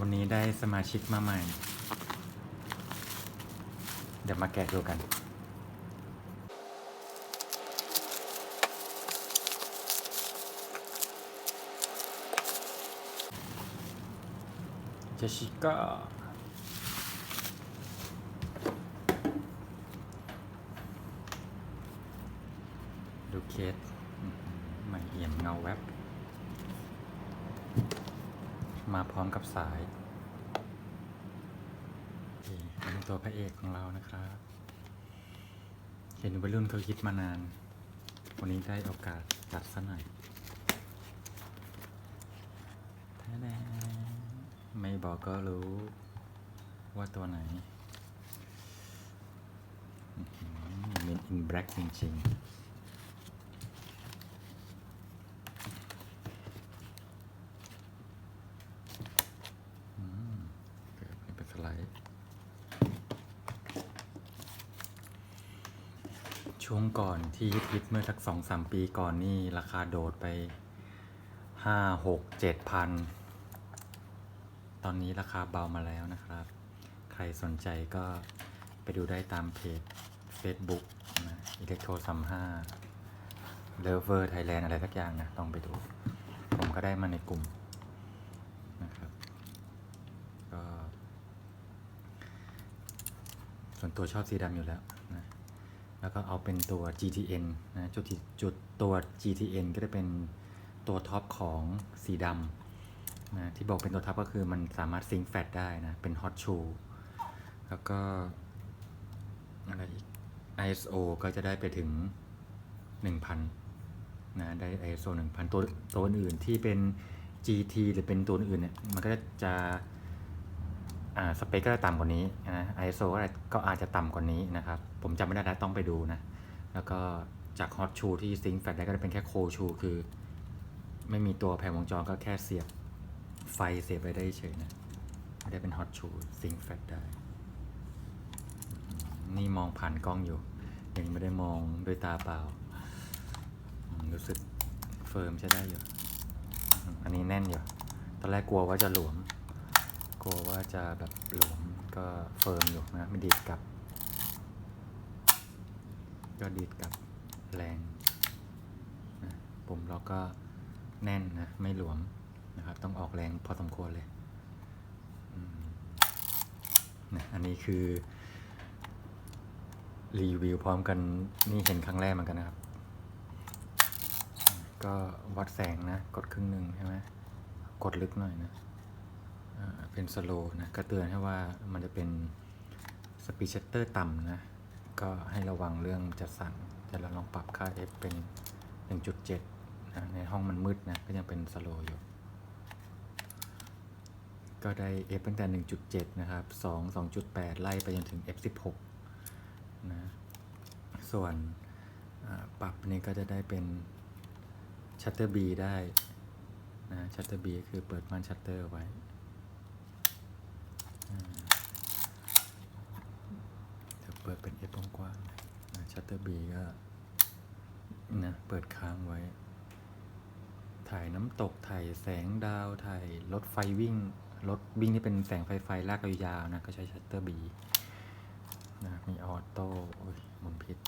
วันนี้ได้สมาชิกมาใหม่ เดี๋ยวมาแกะดูกัน เจชิก้าดูเคสใหม่เอี่ยมเงาแวบ มาพร้อมกับสายนี่เป็นตัวพระเอกของเรานะครับ เห็นวัยรุ่นเขาคิดมานาน วันนี้ได้โอกาสจัดซะหน่อยแท้แดไม่บอกก็รู้ว่าตัวไหนเมนอินแบล็กจริงๆ อืมเกิดเป็นสไลช่วงก่อนที่ฮิตๆเมื่อสักสองสามปีก่อนนี่ราคาโดดไปห้าหกเจ็ดพัน ตอนนี้ราคาเบามาแล้วนะครับ ใครสนใจก็ไปดูได้ตามเพจ Facebook นะอิเล็กโทรซัมห้าเลเวอร์ไทยแลนด์อะไรสักอย่างนะต้องไปดู ผมก็ได้มาในกลุ่มนะครับก็ ส่วนตัวชอบสีดำอยู่แล้วนะแล้วก็เอาเป็นตัว GTN นะจุดจุดตัว GTN ก็จะเป็นตัวท็อปของสีดำนะที่บอกเป็นตัวท็อปก็คือมันสามารถซิงแฟตได้นะ เป็นฮอตชูแล้วก็อะไรอีก ISO ก็จะได้ไปถึง 1,000นะได้ ISO 1,000 ตัวตัวอื่นที่เป็น GT หรือเป็นตัวอื่นเนี่ยมันก็จะ สเปคก็จะต่ำกว่านี้นะ ISO ก็อาจก็อาจจะต่ำกว่านี้นะครับ ผมจำไม่ได้แล้วต้องไปดูนะ แล้วก็จาก Hot Shoe ที่ Sync Fat ได้ก็จะเป็นแค่ Cold Shoe คือ ไม่มีตัวแผงวงจรก็แค่เสียบไฟเสียบไปได้เฉยนะไม่ได้เป็น Hot Shoe Sync Fat ได้ นี่มองผ่านกล้องอยู่ ยังไม่ได้มองด้วยตาเปล่า รู้สึกเฟิร์มใช้ได้อยู่ อันนี้แน่นอยู่ ตอนแรกกลัวว่าจะหลวม กลัวว่าจะแบบหลวมก็เฟิร์มอยู่นะไม่ดีดกลับ ก็ดีดกลับแรงนะปุ่มเราก็แน่นนะ ไม่หลวมนะครับ ต้องออกแรงพอสมควรเลยนะอันนี้คือ รีวิวพร้อมกันนี่เห็นครั้งแรกเหมือนกันนะครับ ก็วัดแสงนะ กดครึ่งหนึ่งใช่ไหมกดลึกหน่อยนะ เป็นสโลนะก็เตือนให้ว่ามันจะเป็นสปีชัตเตอร์ต่ำนะ ก็ให้ระวังเรื่องจะสั่นแต่เราลองปรับค่า f เป็น 1.7นะในห้องมันมืดนะ ก็ยังเป็นสโลอยู่ ก็ได้ f ตั้งแต่ 1.7 นะครับ 2 2.8 ไล่ไปจนถึง f 16 นะ ส่วนปรับนี่ก็จะได้เป็นชัตเตอร์ B ได้นะชัตเตอร์ B ก็คือเปิดม่านชัตเตอร์ไว้ จะเปิดเป็น F กว้างชัตเตอร์ B ก็นะเปิดค้างไว้ ถ่ายน้ำตก ถ่ายแสงดาว ถ่ายรถไฟวิ่ง รถวิ่งที่เป็นแสงไฟไฟลากยาวๆนะ ก็ใช้ชัตเตอร์ B นะมีออโต้โอ้ยหมุนผิด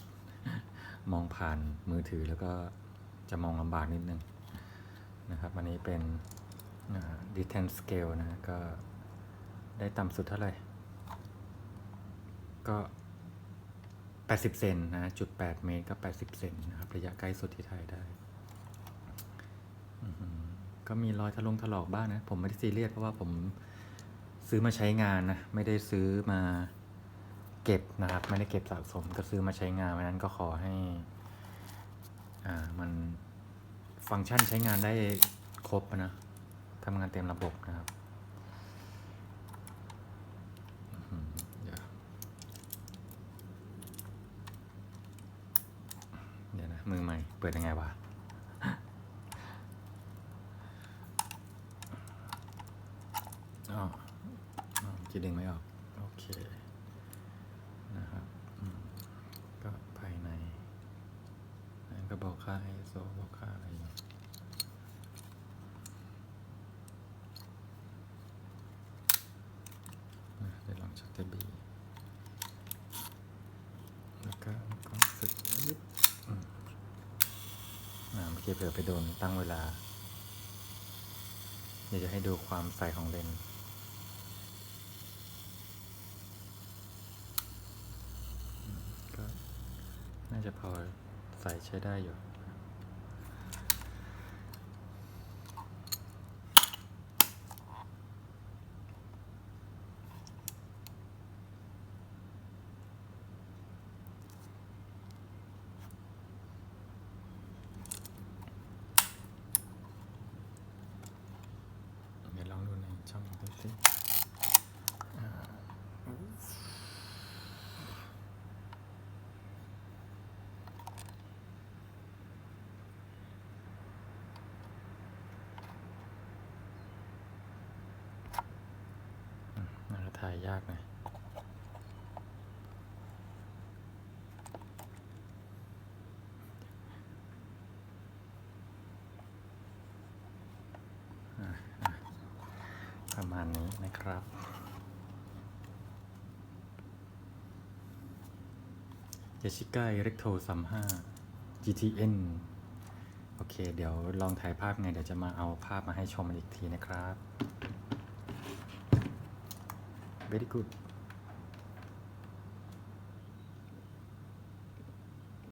มองผ่านมือถือแล้วก็จะมองลำบากนิดนึงนะครับ อันนี้เป็นดิเทนสเกลนะ ก็ได้ต่ำสุดเท่าไหร่ ก็ 80 เซนนะจุด8เมตรก็80 เซนนะครับ ระยะใกล้สุดที่ถ่ายได้ ก็มีรอยทะลงถลอกบ้างนะ ผมไม่ได้ซีเรียสเพราะว่าผมซื้อมาใช้งานนะ ไม่ได้ซื้อมาเก็บนะครับ ไม่ได้เก็บสะสม ก็ซื้อมาใช้งานเพราะฉะนั้นก็ขอให้ อ่า มันฟังก์ชันใช้งานได้ครบนะทำงานเต็มระบบนะครับ อืมเดี๋ยวเดี๋ยวนะ มือใหม่ เปิดยังไงวะ อ๋ออ๋อคิดดึงไม่ออก โอเค นะครับก็ภายในนั่นก็บอกค่า ISO บอกค่าอะไรอยู่ชัตเตอร์บีแล้วก็ก็สึกนิดอืมอ่าเมื่อ กี้เผลอไปโดนตั้งเวลา เดี๋ยวจะให้ดูความใสของเลนส์ก็น่าจะพอใสใช้ได้อยู่ เดี๋ยวลองดูในช่องดูสิอ่าอืมน่าจะถ่า ยยากหน่อยอะประมาณนี้นะครับ เจชิก้าเอเล็กโทซัมห้า GTN โอเค เดี๋ยวลองถ่ายภาพไง เดี๋ยวจะมาเอาภาพมาให้ชมอีกทีนะครับ very good